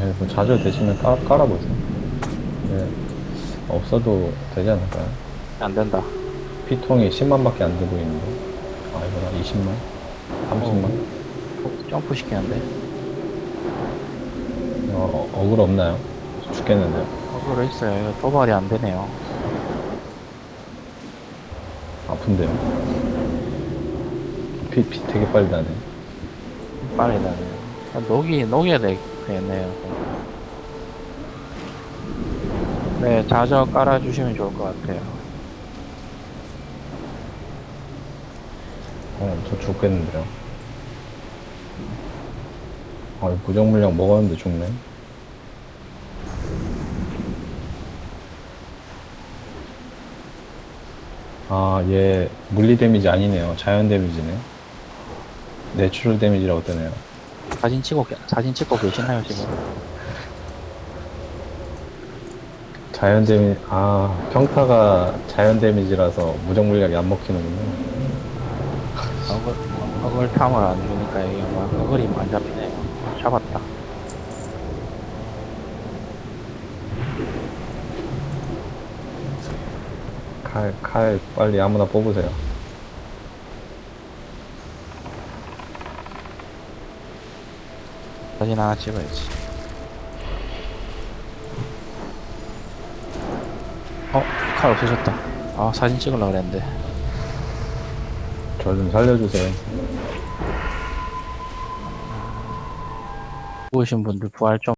네, 뭐 자주 되시면 깔, 깔아보세요. 네, 없어도 되지 않을까요? 안 된다. 피통이 10만 밖에 안돼 보이는데. 아, 이거나 20만? 30만? 점프 시키는데. 어, 어, 억울 없나요? 죽겠는데요. 어그로 있어요. 이거 도발이 안 되네요. 아픈데요. 피, 피 되게 빨리 나네. 빨리 나네요. 아, 녹이, 녹여야 되겠네요. 네, 자저 깔아주시면 좋을 것 같아요. 어, 저 죽겠는데요. 아, 무정 물량 먹었는데 죽네. 아, 얘 물리 데미지 아니네요. 자연 데미지네. 내추럴 데미지라고 뜨네요. 사진 찍고, 계- 사진 찍고 계시나요, 지금? 자연 데미, 아, 평타가 자연 데미지라서 무정 물량이 안 먹히는군요. 어글, 어글 탐을 안 주니까 이게 막 어글이 안 잡히네요. 잡았다. 칼, 칼 빨리 아무나 뽑으세요. 사진 하나 찍어야지. 어, 칼 없어졌다. 아, 사진 찍으려고 그랬는데. 저 좀 살려주세요. 죽으신 분들 부활 좀